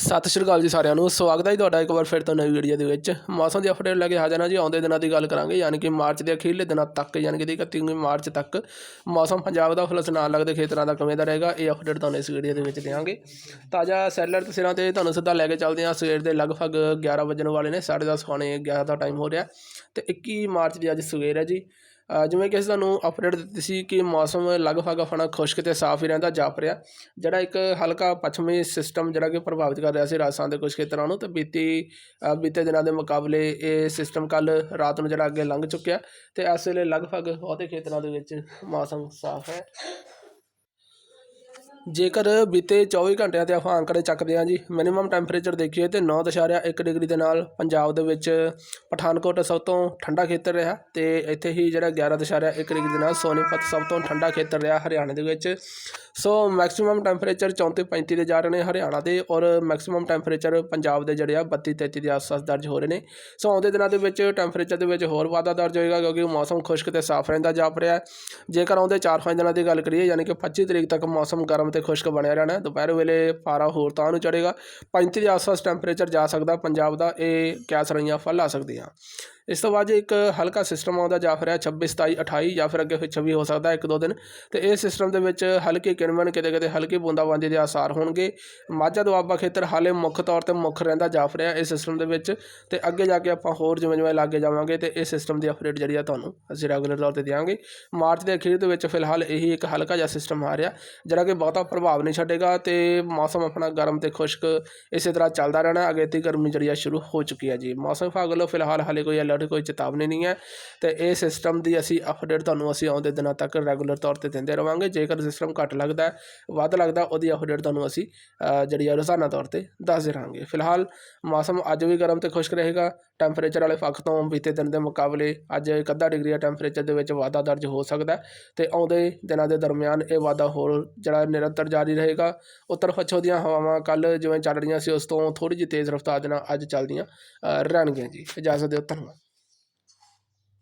ਸਤਿ ਸ਼੍ਰੀ ਅਕਾਲ ਜੀ ਸਾਰਿਆਂ ਨੂੰ। ਸਵਾਗਤ ਹੈ ਜੀ ਤੁਹਾਡਾ ਇੱਕ ਵਾਰ ਫਿਰ ਤੋਂ ਨਵੀਂ ਵੀਡੀਓ ਦੇ ਵਿੱਚ। ਮੌਸਮ ਦੀ ਅਪਡੇਟ ਲੈ ਕੇ ਹਾਜ਼ਰ ਹਾਂ ਜੀ। ਆਉਂਦੇ ਦਿਨਾਂ ਦੀ ਗੱਲ ਕਰਾਂਗੇ, ਯਾਨੀ ਕਿ ਮਾਰਚ ਦੇ ਅਖੀਰਲੇ ਦਿਨਾਂ ਤੱਕ, ਯਾਨੀ ਕਿ 31 ਮਾਰਚ ਤੱਕ। ਮੌਸਮ ਪੰਜਾਬ ਦਾ ਫਲਸ ਲੱਗਦੇ ਖੇਤਰਾਂ ਦਾ ਕਿਵੇਂ ਦਾ ਰਹੇਗਾ, ਇਹ ਅਪਡੇਟ ਤੁਹਾਨੂੰ ਇਸ ਵੀਡੀਓ ਦੇ ਵਿੱਚ ਦੇਵਾਂਗੇ ਤਾਜ਼ਾ ਸੈਲਰ ਤਸਵੀਰਾਂ ਤੇ ਤੁਹਾਨੂੰ ਸਿੱਧਾ ਲੈ ਕੇ ਚੱਲਦੇ ਹਾਂ। ਸਵੇਰ ਦੇ ਲਗਭਗ 11 ਵਜਣ ਵਾਲੇ ਨੇ 10:30 ਪੌਣੇ 11 ਦਾ ਟਾਈਮ ਹੋ ਰਿਹਾ। ਤੇ 21 ਮਾਰਚ ਦੀ ਅੱਜ ਸਵੇਰ ਹੈ ਜੀ। ਜਿਵੇਂ ਕਿ ਅਸੀਂ ਤੁਹਾਨੂੰ ਅਪਡੇਟ ਦਿੱਤੀ ਸੀ ਕਿ ਮੌਸਮ ਲਗਭਗ ਆਪਣਾ ਖੁਸ਼ਕ ਅਤੇ ਸਾਫ਼ ਹੀ ਰਹਿੰਦਾ, ਜਾਪ ਰਿਹਾ। ਜਿਹੜਾ ਇੱਕ ਹਲਕਾ ਪੱਛਮੀ ਸਿਸਟਮ ਜਿਹੜਾ ਕਿ ਪ੍ਰਭਾਵਿਤ ਕਰ ਰਿਹਾ ਸੀ ਰਾਜਸਥਾਨ ਦੇ ਕੁਝ ਖੇਤਰਾਂ ਨੂੰ, ਤੇ ਬੀਤੀ ਬੀਤੇ ਦਿਨਾਂ ਦੇ ਮੁਕਾਬਲੇ ਇਹ ਸਿਸਟਮ ਕੱਲ ਰਾਤ ਨੂੰ ਜਿਹੜਾ ਅੱਗੇ ਲੰਘ ਚੁੱਕਿਆ। ਤੇ ਇਸ ਵੇਲੇ ਲਗਭਗ ਬਹੁਤੇ ਖੇਤਰਾਂ ਦੇ ਵਿੱਚ ਮੌਸਮ ਸਾਫ਼ ਹੈ। ਜੇਕਰ ਬੀਤੇ 24 ਘੰਟਿਆਂ ਤੇ ਆਪਾਂ ਅੰਕੜੇ ਚੱਕਦੇ ਹਾਂ ਜੀ ਮਿਨੀਮਮ ਟੈਂਪਰੇਚਰ ਦੇਖੀਏ ਤੇ 9.1 ਡਿਗਰੀ ਦੇ ਨਾਲ ਪੰਜਾਬ ਦੇ ਵਿੱਚ ਪਠਾਨਕੋਟ ਸਭ ਤੋਂ ਠੰਡਾ ਖੇਤਰ ਰਿਹਾ ਤੇ ਇੱਥੇ ਹੀ ਜਿਹੜਾ 11.1 ਡਿਗਰੀ ਦੇ ਨਾਲ ਸੋਨੀਪਤ ਸਭ ਤੋਂ ਠੰਡਾ ਖੇਤਰ ਰਿਹਾ ਹਰਿਆਣੇ ਦੇ ਵਿੱਚ। ਸੋ ਮੈਕਸਿਮਮ ਟੈਂਪਰੇਚਰ 34 35 ਦੇ ਜਾ ਰਹੇ ਨੇ ਹਰਿਆਣਾ ਦੇ ਔਰ ਮੈਕਸਿਮਮ ਟੈਂਪਰੇਚਰ ਪੰਜਾਬ ਦੇ ਜਿਹੜੇ ਆ 32 33 ਦੇ ਆਸ-ਪਾਸ ਦਰਜ ਹੋ ਰਹੇ ਨੇ। ਸੋ ਆਉਂਦੇ ਦਿਨਾਂ ਦੇ ਵਿੱਚ ਟੈਂਪਰੇਚਰ ਦੇ ਵਿੱਚ ਹੋਰ ਵਾਧਾ ਦਰਜ ਹੋਏਗਾ ਕਿਉਂਕਿ ਮੌਸਮ ਖੁਸ਼ਕ ਤੇ ਸਾਫ਼ ਰਹਿੰਦਾ ਜਾਪ ਰਿਹਾ। ਜੇਕਰ ਆਉਂਦੇ 4-5 ਦਿਨਾਂ ਦੀ ਗੱਲ ਕਰੀਏ, ਯਾਨੀ ਕਿ 25 ਤਰੀਕ ਤੱਕ ਮੌਸਮ ਗਰਮ ਤੇ ਖੁਸ਼ਕ ਬਣਿਆ ਰਹਿਣਾ। ਦੁਪਹਿਰ ਵੇਲੇ ਪਾਰਾ ਹੋਰ ਤਾਂ ਨੂੰ ਚੜੇਗਾ 35 ਦੇ ਆਸ-ਪਾਸ ਟੈਂਪਰੇਚਰ ਜਾ ਸਕਦਾ। ਪੰਜਾਬ ਦਾ ਇਹ ਕਿਆਸ ਰਹੀਆਂ ਫਲ ਆ ਸਕਦੀਆਂ। ਇਸ ਤੋਂ ਬਾਅਦ ਜੇ ਇੱਕ ਹਲਕਾ ਸਿਸਟਮ ਆਉਂਦਾ ਜਾਂ ਫਿਰ ਇਹ 26 27 28 ਜਾਂ ਫਿਰ ਅੱਗੇ ਫਿਰ 26 ਹੋ ਸਕਦਾ, ਇੱਕ ਦੋ ਦਿਨ, ਤੇ ਇਹ ਸਿਸਟਮ ਦੇ ਵਿੱਚ ਹਲਕੀ ਕਿਣਮਣ ਕਿਤੇ ਕਿਤੇ ਹਲਕੀ ਬੂੰਦਾਬਾਂਦੀ ਦੇ ਆਸਾਰ ਹੋਣਗੇ। ਮਾਝਾ ਦੁਆਬਾ ਖੇਤਰ ਹਾਲੇ ਮੁੱਖ ਤੌਰ ਤੇ ਮੁੱਖ ਰਹਿੰਦਾ ਜਾਫ ਰਿਹਾ ਇਸ ਸਿਸਟਮ ਦੇ ਵਿੱਚ, ਤੇ ਅੱਗੇ ਜਾ ਕੇ ਆਪਾਂ ਹੋਰ ਜਿਵੇਂ ਜਿਵੇਂ ਲਾਗੇ ਜਾਵਾਂਗੇ, ਤੇ ਇਹ ਸਿਸਟਮ ਦੀ ਅਪਡੇਟ ਜਿਹੜੀ ਆ ਤੁਹਾਨੂੰ ਅਸੀਂ ਰੈਗੂਲਰ ਤੌਰ ਤੇ ਦਿਆਂਗੇ। ਮਾਰਚ ਦੇ ਅਖੀਰ ਦੇ ਵਿੱਚ ਫਿਲਹਾਲ ਇਹੀ ਇੱਕ ਹਲਕਾ ਜਿਹਾ ਸਿਸਟਮ ਆ ਰਿਹਾ, ਜਿਹੜਾ ਕਿ ਬਹੁਤਾ ਪ੍ਰਭਾਵ ਨਹੀਂ ਛੱਡੇਗਾ, ਤੇ ਮੌਸਮ ਆਪਣਾ ਗਰਮ ਤੇ ਖੁਸ਼ਕ ਇਸੇ ਤਰ੍ਹਾਂ ਚੱਲਦਾ ਰਹਿਣਾ ਅਗੇਤੀ ਗਰਮੀ ਜਿਹੜੀ ਆ ਸ਼ੁਰੂ ਹੋ ਚੁੱਕੀ ਹੈ ਜੀ। ਮੌਸਮ ਵਿਭਾਗ ਵੱਲੋਂ ਫਿਲਹਾਲ ਹਾਲੇ ਕੋਈ ਅਲਰਟ ਕੋਈ ਚੇਤਾਵਨੀ ਨਹੀਂ ਹੈ ਤੇ ਇਹ ਸਿਸਟਮ ਦੀ ਅਸੀਂ ਅਪਡੇਟ ਤੁਹਾਨੂੰ ਅਸੀਂ ਆਉਂਦੇ ਦਿਨਾਂ ਤੱਕ ਰੈਗੂਲਰ ਤੌਰ ਤੇ ਦਿੰਦੇ ਰਵਾਂਗੇ। ਜੇਕਰ ਸਿਸਟਮ ਘੱਟ ਲੱਗਦਾ ਵੱਧ ਲੱਗਦਾ, ਉਹਦੀ ਅਪਡੇਟ ਤੁਹਾਨੂੰ ਅਸੀਂ ਜਿਹੜੀ ਆ ਰੋਜ਼ਾਨਾ ਤੌਰ ਤੇ ਦੱਸਦੇ ਰਹਾਂਗੇ ਫਿਲਹਾਲ ਮੌਸਮ ਅੱਜ ਵੀ ਗਰਮ ਤੇ ਖੁਸ਼ਕ ਰਹੇਗਾ। ਟੈਂਪਰੇਚਰ ਵਾਲੇ ਪੱਖ ਤੋਂ ਬੀਤੇ ਦਿਨ ਦੇ ਮੁਕਾਬਲੇ ਅੱਜ ਇੱਕ ਅੱਧਾ ਡਿਗਰੀ ਟੈਂਪਰੇਚਰ ਦੇ ਵਿੱਚ ਵਾਧਾ ਦਰਜ ਹੋ ਸਕਦਾ ਹੈ ਤੇ ਆਉਂਦੇ ਦਿਨਾਂ ਦੇ ਦਰਮਿਆਨ ਇਹ ਵਾਧਾ ਹੋਰ ਜਿਹੜਾ ਨਿਰੰਤਰ ਜਾਰੀ ਰਹੇਗਾ। ਉੱਤਰ ਪੱਛਮ ਦੀਆਂ ਹਵਾਵਾਂ ਕੱਲ ਜਿਵੇਂ ਚੱਲ ਰਹੀਆਂ ਸੀ, ਉਸ ਤੋਂ ਥੋੜੀ ਜਿਹੀ ਤੇਜ਼ ਰਫ਼ਤਾਰ ਦੇ ਨਾਲ ਅੱਜ ਚੱਲਦੀਆਂ ਰਹਿਣਗੀਆਂ ਜੀ। ਇਜਾਜ਼ਤ ਦਿਓ, ਧੰਨਵਾਦ।